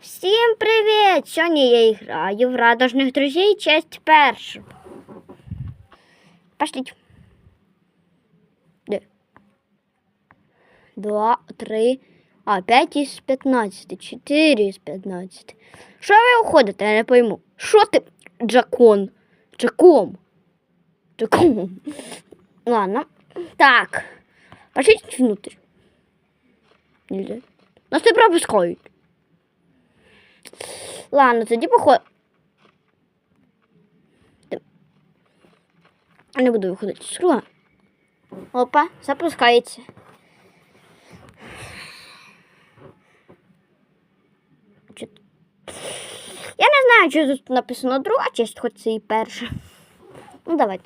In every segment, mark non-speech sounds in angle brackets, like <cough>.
Всім привіт! Сьогодні я граю в радужних друзей, часть першу. Пошліть. Два, три, а, п'ять із п'ятнадцяти, чотири із п'ятнадцяти. Що ви уходите? Я не пойму. Що ти, Джакон? Джаком? Джаком. Ладно. Так. Пошліть внутрь. Нас не пропускають. Ладно, тоді поход. Я Не буду виходити з круга. Опа, запускається. Я не знаю, що тут написано друга часть, хоч це і перша. Ну, давайте.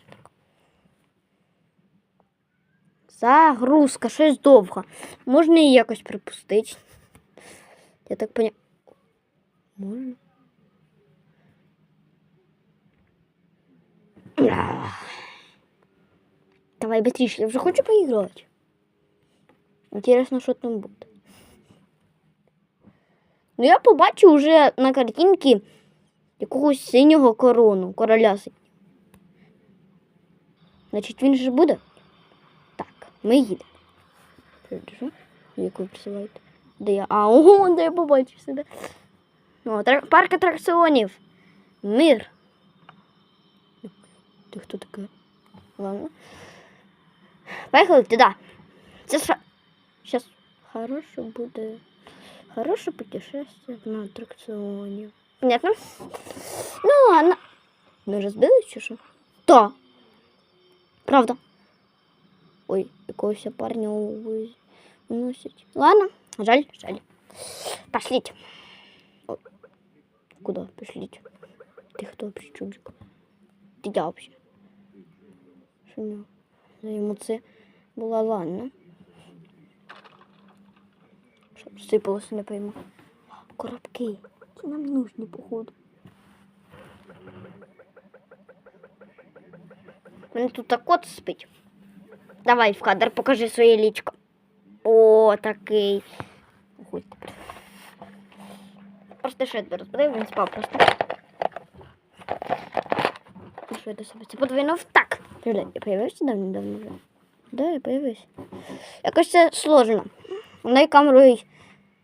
Загрузка, щось довго. Можна її якось припустити. Я так поняв. Можна? Давай быстрее, я вже хочу поіграти. Інтересно, що там буде. Ну, я побачив уже на картинці якогось синього корону, короля синього. Значить, він же буде? Так, ми їдемо. Що? Як ви присилаєте? Де я? А, <laughs> ого, де я побачив себе. Ну, атра- парк атракціонів. Мир. Ти хто таке? Ладно. Поїхали туди. Це що? Сейчас хороше буде. Хороше путешествие на атракціоні. Понятно? Ну, ладно. Ми розбились чи що? То. Правда. Ой, якогось парня увозять. уносять. Ладно, жаль, жаль. Пошлите. Куда пошлите? Ты кто, причудик? Ти я вообще? Що йому це була ладно. Щоб сипалося, не пойму. Коробки. Які нам нужні, походу. Мене тут так кот спить. Давай в кадр покажи своє лічко. О, такий. Ой, тепер. Просто один розбив, він спав просто. Ну, Що я до себе це подвинув? Так. Я появився давно-давно вже? Да, я появився. Якось це сложно. Одною камерою.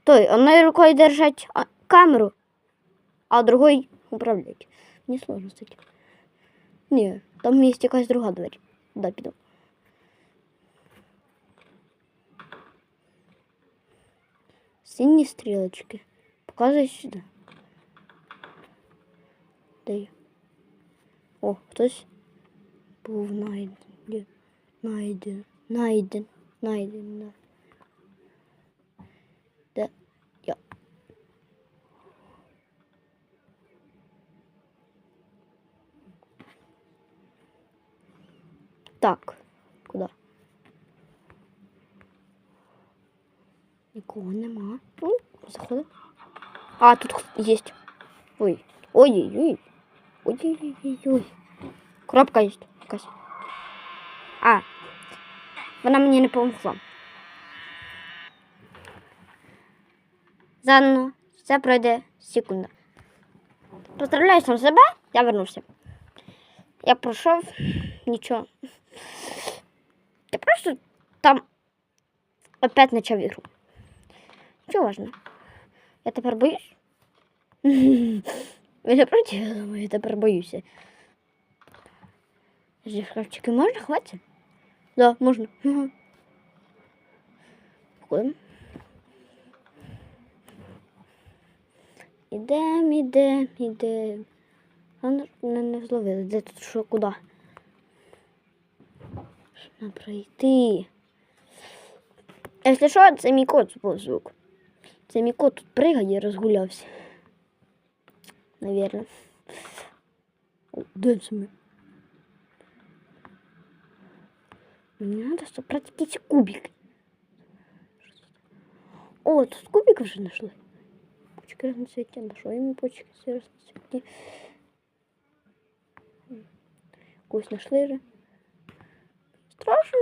Той, одною рукою держать камеру, а другою управлять. Мені сложно цим. Ні, там є якась друга двері. Да, піду. Сині стрілочки. Показуй сюди. Де я? О, хтось був найден. Найден. Найден. Найден. Де? Я. Так. Куди? Нікого нема. Ну, заходи. А, тут есть. Ой. Ой-ой-ой. Ой-ой-ой-ой. Коробка есть. А. Вона мені не помогла. Заодно це пройде секунда. Поздравляю сам себе, я вернувся. Я пройшов нічого. Я просто там опять почав ігру. Нічого важно. Я тепер боюсь. <laughs> Ви проти, я думаю, я тепер боюся. Зі шкафчики можна хватить? Да. Мгм. <laughs> Ходимо. Ідем, ідем, ідем. Головне, мене не зловили. Де тут що, куди? Що нам пройти? Якщо що, це мій кот був звук. Це мій кот тут пригає і розгулявся. Навірно. О, Де це ми? Мені треба собрати якісь кубики. О, тут кубики вже знайшли. Почки разноцвітні. На що їм почки ці разноцвітні? Якусь знайшли вже. Страшно.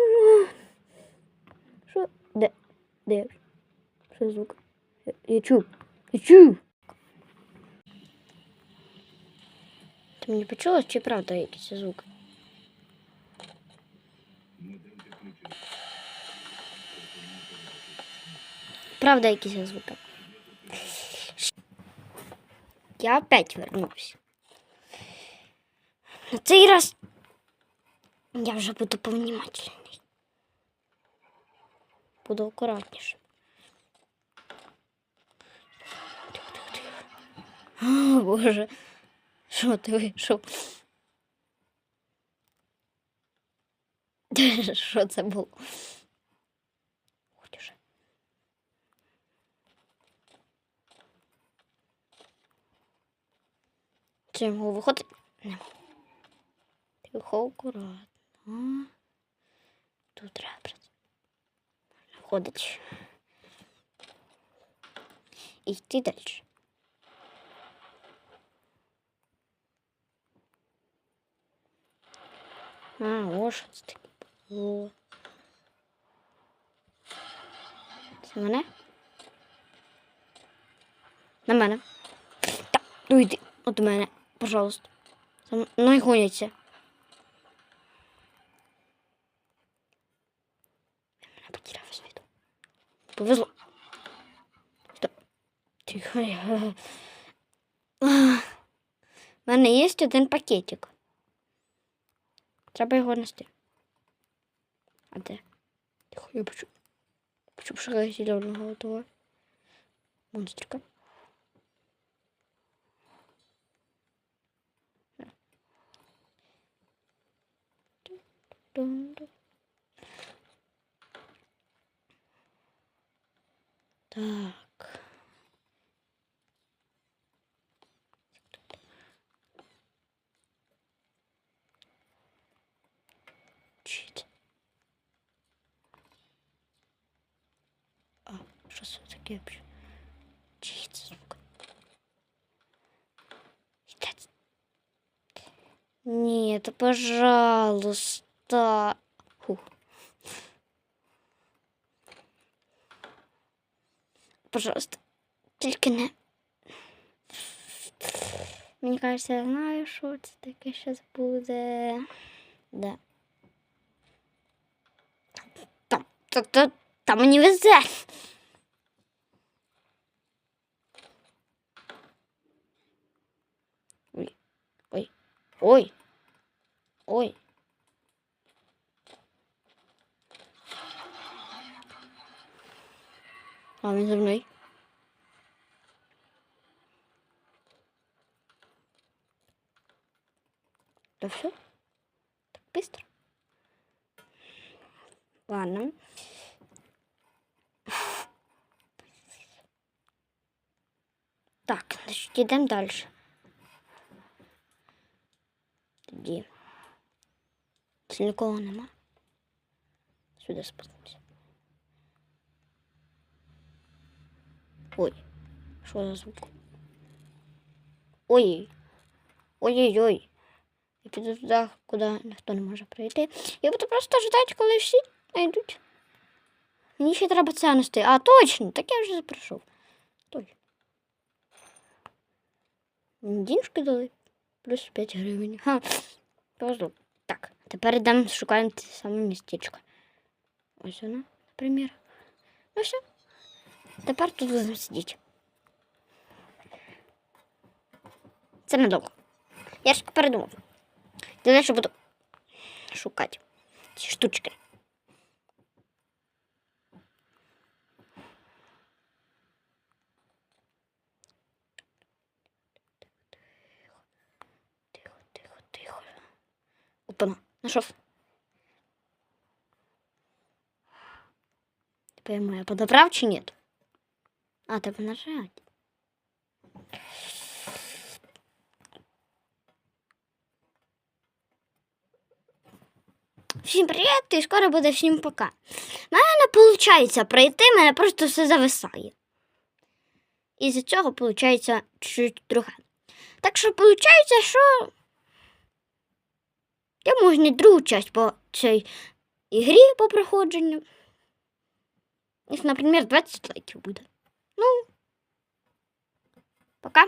Що? Де? Де? Що звук? YouTube. YouTube. Ти мені почула, чи правда якийсь звук? Правда якийсь звук. Я опять вернусь. На цей раз я вже буду повнимательней. Буду акуратніше. О, Боже. Що ти вийшов? Що це було? Ходь уже. Чи я можу виходити? Не. Тихо, акуратно. Тут треба. Можна входити. І йти далі. А, ось це таке було. Це мене? На мене. Так, ну йди от мене, пожалуйста. За мною гоняться. Мене потеряв з виду. Повезло. Стоп. Тихо. <laughs> У мене є один пакетик. Треба його нести. А де? Тихо, я почув. Почув шага зеленого того. Монстрика. Так. Чит. А, що це таке вообще? Чит, сука. Итать. Нет, пожалуйста. Фух. Пожалуйста. Тільки не. Мені кажется, я знаю, що це таке зараз буде. Да. Там, там, там, там мені везе. Ой, ой, ой. А він за мною. Да все? Так быстро? Ладно. Так, значить, йдемо далі. Тоді. Нікого нема. Сюди спустимося. Ой, що за звук? Ой. Ой-ой-ой. Я піду туди, куди ніхто не може прийти. Я буду просто ждати, коли всі знайдуть. Мені ще треба це нести. А, точно, так я вже прийшов. Точно. Мені Денежки дали. Плюс 5 гривень. Ха. Повезло. Так, тепер йдемо шукаємо те саме містечко. Ось воно, наприклад. Ну все. Тепер тут будемо сидіти. Це недовго. Я ж передумав. Далі буду шукати ці штучки. Тихо, тихо, тихо. Опана, нашов. Теперь я подобрав чи нет? А, треба нажать. Всім привіт і скоро буде всім пока. У мене не виходить пройти, мене просто все зависає. І з цього виходить чуть друге. Так що виходить, що я можу не другу часть по цій ігрі по проходженню. Якщо, наприклад, 20 лайків буде. Ну, пока.